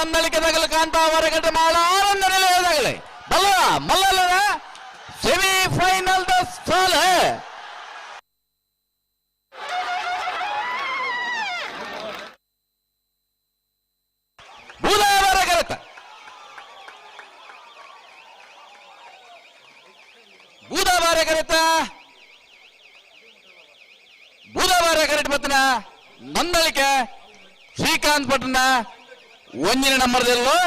ನಂದಳಿಕೆ ತಗಲು ಕಾಂತ ಹೊರಗಡೆ ಮಾಡ ಆರಂಭದಲ್ಲಿ ಬಲ್ಲ ಮಲ್ಲ ಸೆಮಿ ಫೈನಲ್ ದ ಸಾಲ. ಬುಧವಾರ ಕರೆತ ಬುಧವಾರ ಕರೆಕ್ಟ್ ಬತ್ತನ ನಂದಳಿಕೆ ಶ್ರೀಕಾಂತ್ ಪಟ್ಟಣ ಒಂದಿನ ನಂಬರ್ದಲ್ಲೂ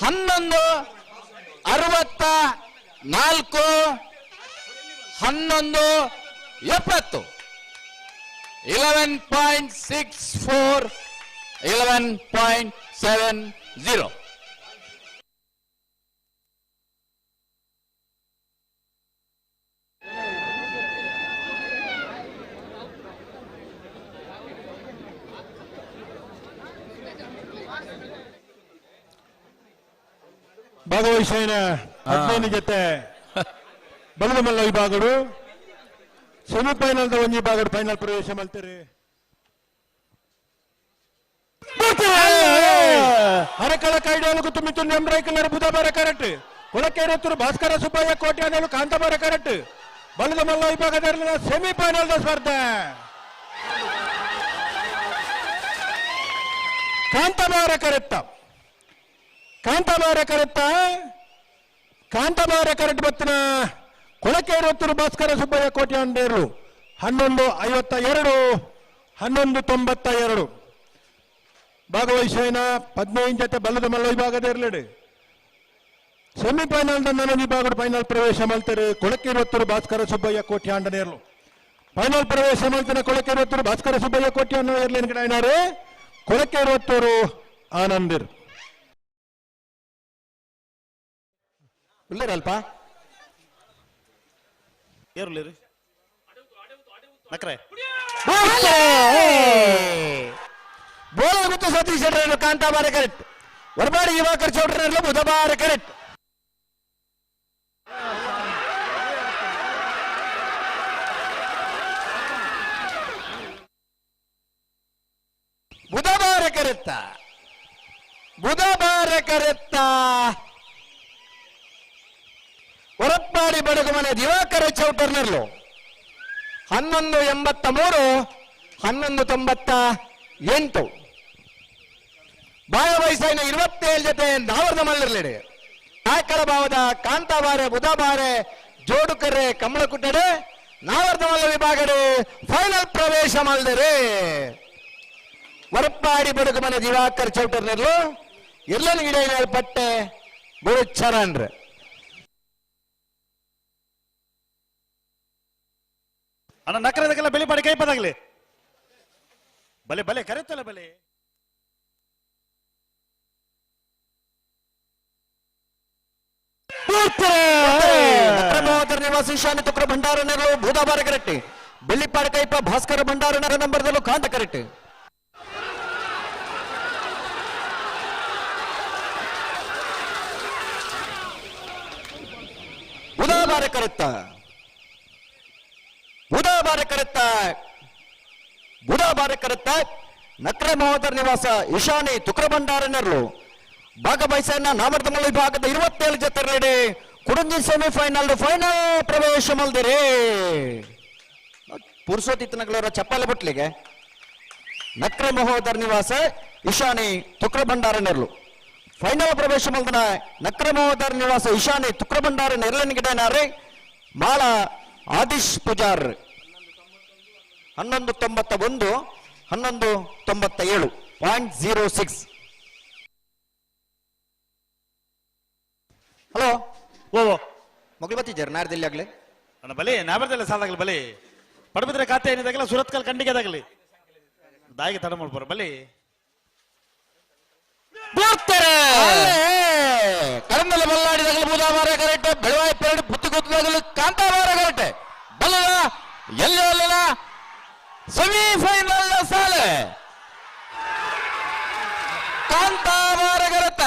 ಹನ್ನೊಂದು, ಅರವತ್ತ ನಾಲ್ಕು, ಹನ್ನೊಂದು, ಎಪ್ಪತ್ತು. Eleven point six four eleven point seven zero ಭಾಗವಹಿಸಿನ ಹದಿನೈದು ಜೊತೆ. ಬಲದ ಮಲ್ಲ ವಿಭಾಗಗಳು ಸೆಮಿಫೈನಲ್ ಒಂದು ವಿಭಾಗದ ಫೈನಲ್ ಪ್ರವೇಶ ಮಾಡ್ತೀರಿ. ಹರಕಳ ಕೈಡೋಲು ತುಂಬಿತು ಎಂಬ್ರೈಕಲ್ಲರ ಬುಧಬಾರ ಕರೆಕ್ಟ್. ಕೊಳಕೇರತ್ತೂರು ಭಾಸ್ಕರ ಸುಬ್ಬಯ್ಯ ಕೋಟೆ ಅನ್ನೋಳು ಕಾಂತಬಾರ ಕರೆಕ್ಟ್. ಬಲದ ಮಲ್ಲ ವಿಭಾಗದಲ್ಲಿನ ಸೆಮಿಫೈನಲ್ ಸ್ಪರ್ಧೆ. ಕಾಂತಬಾರ ಕರೆಕ್ಟ್. ಕಾಂತಬಾರ ಕರೆಕ್ಟ ಕಾಂತಾಬಾರ ಕರೆಕ್ಟ್ ಬತ್ತಿನ ಕೊಳಕೇರತ್ತೂರು ಭಾಸ್ಕರ ಸುಬ್ಬಯ್ಯ ಕೋಟೆ ಅಂಡೇರು. ಹನ್ನೊಂದು ಐವತ್ತ ಎರಡು ಹನ್ನೊಂದು ತೊಂಬತ್ತ ಎರಡು ಭಾಗವಹಿಸಿನ ಪದ್ಮೈನ್ ಜೊತೆ ಬಲ್ಲದ ಮಲ್ಲ ವಿಭಾಗದ ಇರಲಿಡಿ. ಸೆಮಿಫೈನಲ್ ನನ್ನ ವಿಭಾಗದ ಫೈನಲ್ ಪ್ರವೇಶ ಮಾಡ್ತಾರೆ ಕೊಳಕೇರತ್ತೂರು ಭಾಸ್ಕರ ಸುಬ್ಬಯ್ಯ ಕೋಟೆ ಅಂಡನೇರ್ಲು. ಫೈನಲ್ ಪ್ರವೇಶ ಮಾಡ್ತಾನೆ ಕೊಳಕೇರತ್ತೂರು ಭಾಸ್ಕರ ಸುಬ್ಬಯ್ಯ ಕೋಟೆ ಅನ್ನೋ ಇರ್ಲಿ ಕಡೆ ಇರುವತ್ತರು ಆನಂದಿರ್. ಇಲ್ಲರಲ್ಪ. ಏರ್ಲಿ ನಕ್ರೆ. ಬೋಲ ಮತ್ತು ಸತೀಶ್ ಶೆಟ್ಟರ್ ಕಾಂತಾಬಾರ ಕರೆಕ್ಟ್. ಹೊರಬಾಡಿ ಯುವಕರ್ ಚೌಟ್ರಲ್ಲ ಬುಧಬಾರ ಕರೆಕ್ಟ್. ಬುಧಬಾರ ಕರೆತ್ತ. ಬುಧಬಾರ ಕರೆತ್ತ. ಹೊರಪ್ಪಾಡಿ ಬಡಗು ಮನೆ ದಿವಾಕರ ಚೌಟರ್ನರ್ಲು ಹನ್ನೊಂದು ಎಂಬತ್ತ ಮೂರು ಹನ್ನೊಂದು ತೊಂಬತ್ತ ಎಂಟು. ಬಾಯ ವಯಸ್ಸಿನ ಇರುವತ್ತೇಳು ಜೊತೆ ನಾವರ್ದ ಮಲ್ಲರ್ಲಿಡೆ ಕಾಯಕರ ಭಾವದ ಕಾಂತಾಬಾರೆ, ಬುಧಬಾರೆ, ಜೋಡುಕರೆ ಕಮಲ ಕುಟ್ಟಡೆ ನಾವರ್ದ ಮಲ್ಲ ವಿಭಾಗಡೆ ಫೈನಲ್ ಪ್ರವೇಶ ಮಲ್ದರೆ. ವರಪ್ಪಾಡಿ ಬಡುಗು ಮನೆ ದಿವಾಕರ್ ಚೌಟರ್ನರ್ಲು ಎಲ್ಲನ ಗಿಡ ಪಟ್ಟೆ ಬುರುಚರನ್ರೆ ಅಣ್ಣ ನಕರದಕ್ಕೆಲ್ಲ ಬೆಲೆ ಪಾಡಿ ಕೈ ಪದಾಗ್ಲಿ. ಬಲೆ ಬಲೆ ಕರೆತಲ್ಲ ಬಲೆ. ನಿವಾಸಿ ಶಾನೆ ತುಕ್ರ ಭಂಡಾರನರು ಭೂದಾಬಾರ ಕರೆಕ್ಟ್ ಬೆಳ್ಳಿಪಾಡ ಕೈಪ ಭಾಸ್ಕರ ಭಂಡಾರನರ ನಂಬರ್ದಲ್ಲೂ ಕಾಂತ ಕರೆಕ್ಟ್ ಬುಧವಾರ ಕರೆಕ್ತ ಬುಧವಾರ ಬುಡ ಬುಧವಾರ ಕರೆಕ್ತ ನಕ್ರೆ ಮಹೋದರ ನಿವಾಸ ಈಶಾನಿ ಭಂಡಾರನರು ಭಾಗವಹಿಸನ್ನ ನಾಮರ್ದಮಲ್ಲ ವಿಭಾಗದ ಇರುವತ್ತೇಳು ಜೊತೆ ರೆಡಿ. ಕುಡುಂಜಿ ಸೆಮಿಫೈನಲ್ ಫೈನಲ್ ಪ್ರವೇಶ ಮಲ್ದಿರಿ. ಪುರುಷೋತ್ತಿತ್ತನಗಳವರ ಚಪ್ಪಾಲೆ ಬಟ್ಲಿಗೆ. ನಕ್ರೆ ಮಹೋದರ್ ನಿವಾಸ ಇಶಾನಿ ತುಕ್ರ ಭಂಡಾರ ನೆರಳು. ಫೈನಲ್ ಪ್ರವೇಶ ಮಲ್ದನ ನಕ್ರೆ ಮಹೋದರ್ ನಿವಾಸ ಇಶಾನಿ ತುಕ್ರ ಭಂಡಾರ ಗಿಡ ಗಿಡನಾರಿ ಮಾಳ ಆದಿಶ್ ಪೂಜಾರ್ ಹನ್ನೊಂದು ತೊಂಬತ್ತ ಒಂದು ಹನ್ನೊಂದು ತೊಂಬತ್ತ ಏಳು ಪಾಯಿಂಟ್ ಜೀರೋ ಸಿಕ್ಸ್ ಹಲೋ ಓ. ಮಗಳು ಬತ್ತಿದ್ದಾರೆ ನಾರದಲ್ಲಿ ಆಗ್ಲಿ. ಅಣ್ಣ ಬಲಿ ನಾಬರ್ದಲ್ಲ ಸಾಲಾಗಲಿ ಬಲಿ. ಪಡಬಿದ್ರೆ ಖಾತೆ ಏನಿದಾಗಲ್ಲ ಸುರತ್ಕಲ್ ಕಂಡಿಗೆ ಅದಾಗಲಿ. ದಾಯಿಗೆ ತಡ ಮಾಡ್ಬಾರ ಬಲಿ. ಕರಂದಲ ಬಲ್ಲಾಡಿದಾಗಲೂ ಬುಧವಾರ ಕರೆಕ್ಟ್ ಬೆಳವಾಯಿ ಪೆರಡು ಪುತ್ತುಗುತ್ತದಾಗಲೂ ಕಾಂತಾವಾರ ಕರೆಕ್ಟ್ ಬಲ್ಲ ಎಲ್ಲಿ ಅಲ್ಲದ ಸೆಮಿಫೈನಲ್ ಸಾಲೆ. ಕಾಂತಾವಾರ ಕರೆತ್ತ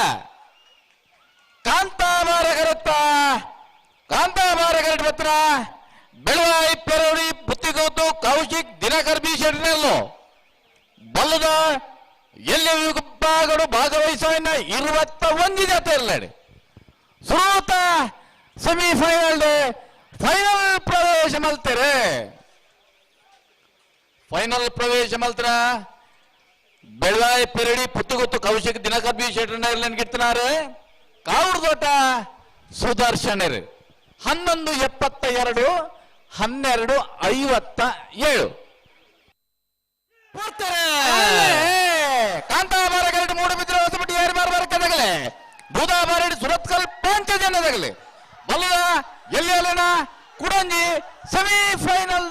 ಕಾಂತಾವಾರ ಪತ್ರ ಬೆಳವಾಯಿ ಪೆರಡಿ ಪುತ್ತಿಗೋತು ಕೌಶಿಕ್ ದಿನಕರ್ ಬಿ ಶೆಟ್ಟಿನಲ್ಲು ಬಲ್ಲದ ಎಲ್ಲಿ ವಿಭಾಗಗಳು ಭಾಗವಹಿಸುವ ಇರುವತ್ತ ಒಂದು ಜೊತೆ ಇರಲಿ ಫೈನಲ್ ಸೆಮಿಫೈನಲ್ ಫೈನಲ್ ಪ್ರವೇಶ ಮಲ್ತಾರೆ. ಫೈನಲ್ ಪ್ರವೇಶ ಮಾತ್ರ. ಬೆಳಗಾಯಿ ಪೆರಡಿ ಪುತ್ತುಗುತ್ತು ಕೌಶಿಕ್ ದಿನಕರ್ ಬಿ ಶೆಟ್ಟರ್ನ ಗಿಡ್ತಿನಾರೆ ಕಾವುಡು ತೋಟ ಸುದರ್ಶನರು ಹನ್ನೊಂದು ಎಪ್ಪತ್ತ ಎರಡು, ಹನ್ನೆರಡು ಐವತ್ತ ಏಳು. ಕಾಂತಾಬಾರ ಗರಡಿ ಮೂಡು ಬಿದ್ದರೆ ಹೊಸಬಟ್ಟಿ ಬಾರ ಬಾರ ಕದಗಲೆ? ಬೂದಾಬಾರಡಿ ಸುರತ್ಕಲ್ ಪಂಚ ಜನದಗಲೆ ಬಲ್ಲ ಎಲ್ಲಿ ಕುಡಂಜಿ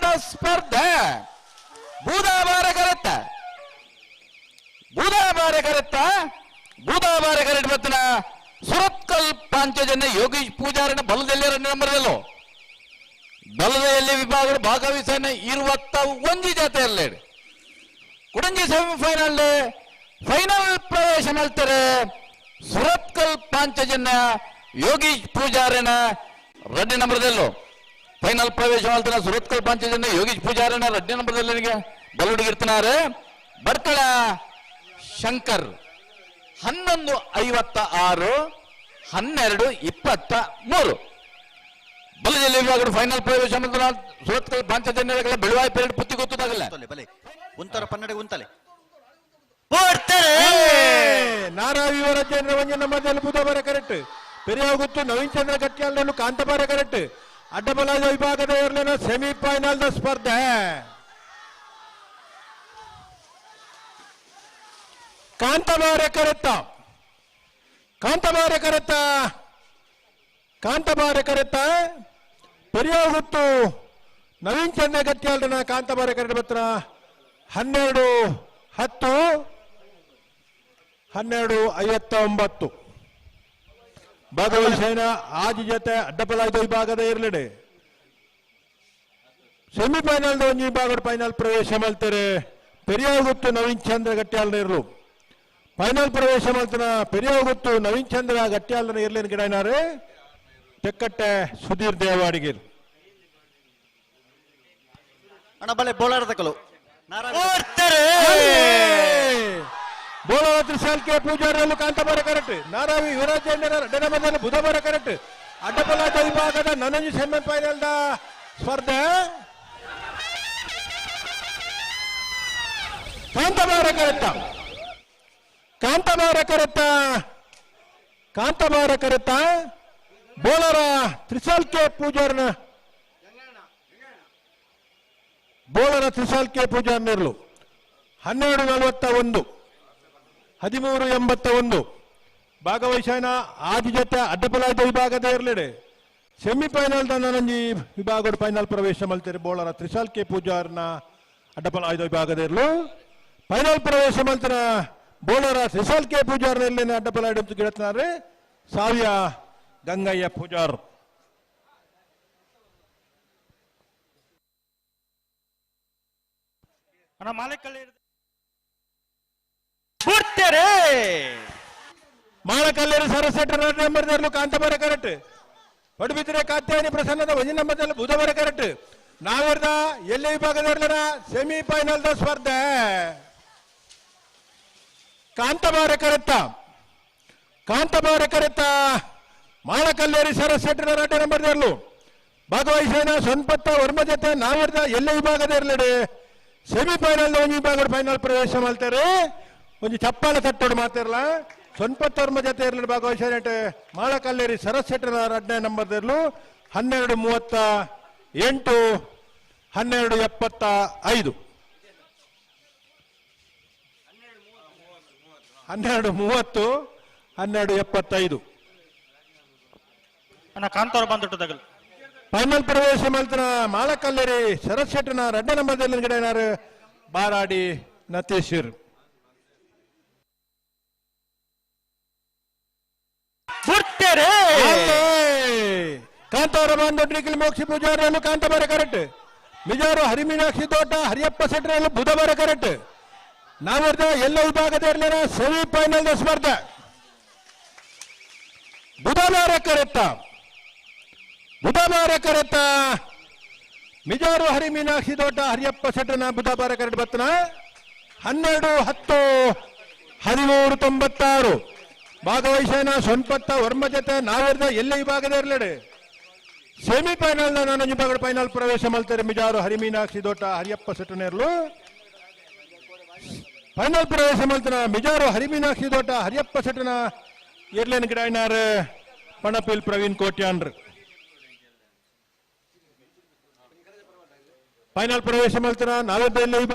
ದ ಸ್ಪರ್ಧೆ. ಬೂದಾಬಾರ ಕರೆತ್ತ ಬೂದಾಬಾರ ಕರೆತ್ತ ಬೂದಾಬಾರ ಕರೆಟ್ ಬತ್ತನ ಸುರತ್ಕಲ್ ಪಾಂಚಜನ್ಯ ಯೋಗೀಶ್ ಪೂಜಾರನ ಬಲದಲ್ಲಿ ಎರಡು ಬಲದಲ್ಲಿ ವಿಭಾಗಗಳು ಭಾಗವಹಿಸನ ಇರುವತ್ತ ಒಂದು ಜೊತೆಯಲ್ಲಿ ಕುಡಂಜಿ ಸೆಮಿಫೈನಲ್ ಫೈನಲ್ ಪ್ರವೇಶ ಮಾಡ್ತಾರೆ ಸುರತ್ಕಲ್ ಪಾಂಚಜನ್ಯ ಯೋಗೀಶ್ ಪೂಜಾರನ ರೆಡ್ಡಿ ನಂಬರ್ದಲ್ಲೋ? ಫೈನಲ್ ಪ್ರವೇಶ ಮಾಡ್ತಾನೆ ಸುರತ್ಕಲ್ ಪಾಂಚಜನ್ಯ ಯೋಗೀಶ್ ಪೂಜಾರನ ರೆಡ್ಡಿ ನಂಬರ್ದಲ್ಲಿ ಬಲುಡಿಗಿರ್ತಾರ ಬರ್ಕಳ ಶಂಕರ್ ಹನ್ನೊಂದು ಐವತ್ತ ಆರು ಹನ್ನೆರಡು ಇಪ್ಪತ್ತ ಮೂರು. ಬಲದಲ್ಲಿ ಫೈನಲ್ ಪ್ರವೇಶ ಸುರತ್ಕಲ್ ಪಾಂಚಜನ್ಯ ಬೆಳವಾಯಿ ಪೇರಿಡ್ ಪುತ್ತಿ ಗೊತ್ತಾಗಲ್ಲ ಬಲೆ. ಉಂತರ ಪನ್ನಡೆ ಉಂತಲೆ. ನಾರಾವಿ ವರಚಂದ್ರ ವಂಜನ ಮಧ್ಯದಲ್ಲಿ ಬುಧವಾರ ಕರೆಕ್ಟ್. ಪೆರಿಯಾಗುತ್ತು ನವೀನ್ ಚಂದ್ರ ಕಟ್ಟಿಯಲ್ಲೂ ಕಾಂತಬಾರ ಕರೆಕ್ಟ್. ಅಡ್ಡಬಲಾದ ವಿಭಾಗದ ಸೆಮಿಫೈನಲ್ ದ ಸ್ಪರ್ಧೆ. ಕಾಂತಬಾರ ಕರೆತ್ತ ಕಾಂತಬಾರ ಕರೆತ್ತ ಕಾಂತಬಾರ ಕರೆತ್ತ ಪೆರಿಯಾಗುತ್ತು ನವೀನ್ ಚಂದ್ರ ಗಟ್ಟಿಯಾಲ್ರನ ಕಾಂತಬಾರ ಕರೆ ಬತ್ರ ಹನ್ನೆರಡು ಹತ್ತು. ಹನ್ನೆರಡು ಐವತ್ತ ಒಂಬತ್ತು ಭಾಗವಹಿಸಿನ ಆಜಿ ಜೊತೆ ಅಡ್ಡಪಲಾಯ್ದ ವಿಭಾಗದ ಇರ್ಲಡೆ. ಸೆಮಿಫೈನಲ್ ಒಂಜಿ ವಿಭಾಗದ ಫೈನಲ್ ಪ್ರವೇಶ ಮಾಡ್ತಾರೆ. ಪೆರಿಯಾಗುತ್ತೆ ನವೀನ್ ಚಂದ್ರ ಗಟ್ಟಿಯಾಲ್ನ ಇರಲು ಫೈನಲ್ ಪ್ರವೇಶ ಮಾಡ್ತಾನ ಪೆರಿಯಾಗುತ್ತು ನವೀನ್ ಚಂದ್ರ ಗಟ್ಟಿಯಾಲ್ನ ಇರ್ಲೇನು ಗಿಡನಾರೆ ತೆಕ್ಕಟ್ಟೆ ಸುಧೀರ್ ದೇವಾಡಿಗೆ. ಅಣ್ಣ ಬಲೆ ಬೋಳಾರ ತಕಲು ಬೋಳವ ತ್ರಿಶಾಲ್ಕೆ ಪೂಜಾರಿಯಲ್ಲೂ ಕಾಂತಬಾರ ಕರೆಕ್ಟ್ ನಾರಾವಿ ಯುವರಾಜೇಂದ್ರ ಅಡ್ಡನಮದಲ್ಲಿ ಬುಧವಾರ ಕರೆಕ್ಟ್ ಅಡ್ಡಪಲಾದ ವಿಭಾಗದ ನನಂಜು ಸೆಮಿಫೈನಲ್ ದ ಸ್ಪರ್ಧೆ. ಕಾಂತಬಾರ ಕರೆತ್ತ ಕಾಂತಬಾರ ಕರೆತ್ತ ಕಾಂತಬಾರ ಕರೆತ್ತ ಬೋಳರ ತ್ರಿಸಾಲ್ಕೆ ಪೂಜಾರನ? ಬೋಳರ ತ್ರಿಸಾಲ್ಕೆ ಪೂಜಾರ್ನಿರ್ಲು. ಹನ್ನೆರಡು ನಲವತ್ತ ಒಂದು. ಹದಿಮೂರು ಎಂಬತ್ತ ಒಂದು. ಭಾಗವಹಿಸನ ಆದಿ ಜೊತೆ ಅಡ್ಡಪಲಾಯ್ದ ವಿಭಾಗದ ಇರಲಿಡೆ ಸೆಮಿಫೈನಲ್ ನನಂಜಿ ವಿಭಾಗದ ಫೈನಲ್ ಪ್ರವೇಶ ಮಲ್ತಾರೆ ಬೋಳರ ತ್ರಿಸಾಲ್ಕೆ ಪೂಜಾರ್ನ ಅಡ್ಡಪಲಾಯದ ವಿಭಾಗದ ಇರಲು ಫೈನಲ್ ಪ್ರವೇಶ ಮಲ್ತನ ಬೋಳರ ತ್ರಿಶಾಲ್ ಕೆ ಪೂಜಾರ್ನ ಇಲ್ಲೇನೆ ಅಡ್ಡಪಲಾಯ್ಡ ಗಿಡತ್ನಾರೆ ಸಾವಿಯ ಗಂಗಯ್ಯ ಪೂಜಾರ್. ಅಣ್ಣ ಮಾಲಕಳ್ಳಿ ಬಿಡ್ತೇರೆ ಮಾಳಕಲ್ಲೇರು ಸರಸೆಟ್ಟರ ನಂಬರ್ದಲ್ಲೂ ಕಾಂತಬರ ಕರೆಕ್ಟ್ ಪಡುಬಿದ್ರೆ ಕಾತ್ಯಾಯನಿ ಪ್ರಸನ್ನದ ಒಂಜಿ ನಂಬರ್ದಲ್ಲಿ ಬುಧವಾರ ಕರೆಕ್ಟ್ ನಾವಿರ್ದ ಎಲ್ಲಿ ವಿಭಾಗದ ಸೆಮಿಫೈನಲ್ ದ ಸ್ಪರ್ಧೆ? ಕಾಂತಬಾರ ಕರೆತ್ತ ಕಾಂತಬಾರ ಕರೆತ್ತ ಮಾಳಕಲ್ಲೇರಿ ಸರಸೆಟ್ಟಿನ ನಾಟ ನಂಬರ್ದಲ್ಲೂ ಭಾಗವಹಿಸೇನ ಸೊನ್ಪತ್ತ, ವರ್ಮ ಜೊತೆ, ನಾವಿರ್ದ, ಎಲ್ಲ ವಿಭಾಗದ ಇರಲಿಡೆ. ಸೆಮಿಫೈನಲ್ ಒಂದು ವಿಭಾಗದ ಫೈನಲ್ ಪ್ರವೇಶ ಮಾಡ್ತಾರೆ. ಒಂದು ಚಪ್ಪಾಳ ತಟ್ಟೋಡು ಮಾತಿರಲ್ಲ ಸೊನ್ಪತ್ತ, ವರ್ಮ ಜೊತೆ ಇರಲಿ ಭಾಗವಹಿಸ ಮಾಳಕಲ್ಲೇರಿ ಸರಸೆಟ್ಟಿನ ಹದಿನೈದು ನಂಬರ್ದಲ್ಲೂ ಹನ್ನೆರಡು ಮೂವತ್ತ ಎಂಟು, ಹನ್ನೆರಡು ಎಪ್ಪತ್ತ ಐದು. ಹನ್ನೆರಡು ಮೂವತ್ತು ಹನ್ನೆರಡು ಎಪ್ಪತ್ತೈದು. ಅಣ್ಣ ಕಾಂತವ್ರ ಬಂದುಟ್ಟು ತಗಲ್ ಫೈನಲ್ ಪ್ರವೇಶ ಮಾಡ್ತಾರ ಮಾಳಕಲ್ಲೇರಿ ಶರತ್ ಶೆಟ್ಟನ ರೆಡ್ಡ ನಂಬರ್ದಲ್ಲಿ ಗಿಡ ಏನಾರು ಬಾರಾಡಿ ನತೇಶ್ವರ್. ಕಾಂತವರ ಬಂದೊಡ್ಡಿಕಲ್ ಮೋಕ್ಷಿ ಪೂಜಾರಲ್ಲೂ ಕಾಂತಬಾರ ಕರೆಕ್ಟ್. ಮಿಜಾರು ಹರಿಮೀನಾಕ್ಷಿ ತೋಟ ಹರಿಯಪ್ಪ ಸೆಟ್ರಲ್ಲೂ ಬುಧವಾರ ಕರೆಕ್ಟ್. ನಾವಿರ್ದ ಎಲ್ಲ ವಿಭಾಗದ ಇರಲಿಲ್ಲ ಸೆಮಿ ಫೈನಲ್ ಸ್ಪರ್ಧೆ. ಬುಧವಾರ ಕರೆತ್ತ ಬುಧವಾರ ಕರೆತ್ತ ಮಿಜಾರು ಹರಿ ಮೀನಾಕ್ಷಿ ದೊಡ್ಡ ಹರಿಯಪ್ಪ ಶೆಟ್ಟನ ಬುಧವಾರ ಕರೆಟ್ ಬತ್ತನ. ಹನ್ನೆರಡು ಹತ್ತು, ಹದಿಮೂರು ತೊಂಬತ್ತಾರು. ಭಾಗವಹಿಸೇನ ಸೊನ್ಪತ್ತ ವರ್ಮ ಜೊತೆ ನಾವಿರ್ದ ಎಲ್ಲ ವಿಭಾಗದ ಇರಲಿ ಸೆಮಿಫೈನಲ್ ನಾನು ವಿಭಾಗದ ಫೈನಲ್ ಪ್ರವೇಶ ಮಾಡ್ತಾರೆ ಮಿಜಾರು ಹರಿಮೀನಾಕ್ಷಿ ದೊಡ್ಡ ಹರಿಯಪ್ಪ ಸೆಟನೇರ್ಲು ಫೈನಲ್ ಪ್ರವೇಶ ಮಲ್ತನ ಮಿಜಾರು, ಹರಿಮೀನಾಕ್ಷಿ ದೋಟ ಹರಿಯಪ್ಪ ಸೆಟನ ಇರ್ಲೇನ್ ಗಿಡಾಯ್ನಾರ್, ಪಣಪಿಲ್ ಪ್ರವೀಣ್ ಕೋಟ್ಯಾನ್ರ್ ಫೈನಲ್ ಪ್ರವೇಶ ಎಲ್ಲ ಈ